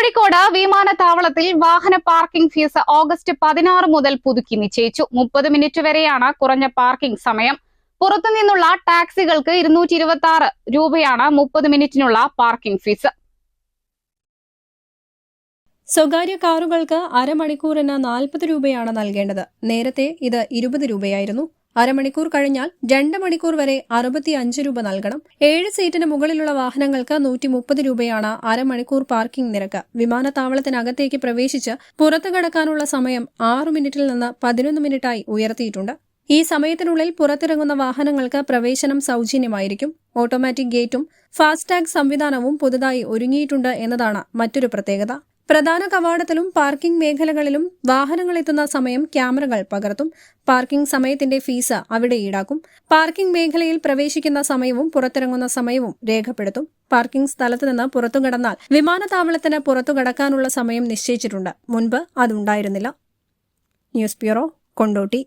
കോഴിക്കോട് വിമാനത്താവളത്തിൽ വാഹന parking fees August പതിനാറ് മുതൽ പുതുക്കി നിശ്ചയിച്ചു. മുപ്പത് മിനിറ്റ് വരെയാണ് കുറഞ്ഞ പാർക്കിംഗ് സമയം. പുറത്തുനിന്നുള്ള ടാക്സികൾക്ക് ഇരുന്നൂറ്റി ഇരുപത്തി ആറ് രൂപയാണ് മുപ്പത് മിനിറ്റിനുള്ള പാർക്കിംഗ് ഫീസ്. സ്വകാര്യ കാറുകൾക്ക് അരമണിക്കൂറിന് നാൽപ്പത് രൂപയാണ് നൽകേണ്ടത്. നേരത്തെ ഇത് ഇരുപത് രൂപയായിരുന്നു. അരമണിക്കൂർ കഴിഞ്ഞാൽ രണ്ട് മണിക്കൂർ വരെ അറുപത്തി അഞ്ച് രൂപ നൽകണം. ഏഴ് സീറ്റിന് മുകളിലുള്ള വാഹനങ്ങൾക്ക് നൂറ്റി മുപ്പത് രൂപയാണ് അരമണിക്കൂർ പാർക്കിംഗ് നിരക്ക്. വിമാനത്താവളത്തിനകത്തേക്ക് പ്രവേശിച്ച് പുറത്തു കടക്കാനുള്ള സമയം ആറു മിനിറ്റിൽ നിന്ന് പതിനൊന്ന് മിനിറ്റായി ഉയർത്തിയിട്ടുണ്ട്. ഈ സമയത്തിനുള്ളിൽ പുറത്തിറങ്ങുന്ന വാഹനങ്ങൾക്ക് പ്രവേശനം സൗജന്യമായിരിക്കും. ഓട്ടോമാറ്റിക് ഗേറ്റും ഫാസ്ടാഗ് സംവിധാനവും പുതുതായി ഒരുങ്ങിയിട്ടുണ്ട് എന്നതാണ് മറ്റൊരു പ്രത്യേകത. പ്രധാന കവാടത്തിലും പാർക്കിംഗ് മേഖലകളിലും വാഹനങ്ങൾ എത്തുന്ന സമയം ക്യാമറകൾ പകർത്തും. പാർക്കിംഗ് സമയത്തിന്റെ ഫീസ് അവിടെ ഈടാക്കും. പാർക്കിംഗ് മേഖലയിൽ പ്രവേശിക്കുന്ന സമയവും പുറത്തിറങ്ങുന്ന സമയവും രേഖപ്പെടുത്തും. പാർക്കിംഗ് സ്ഥലത്ത് നിന്ന് പുറത്തു കടന്നാൽ വിമാനത്താവളത്തിന് പുറത്തു കടക്കാനുള്ള സമയം നിശ്ചയിച്ചിട്ടുണ്ട്. മുൻപ് അതുണ്ടായിരുന്നില്ല. News bureau Kondotty.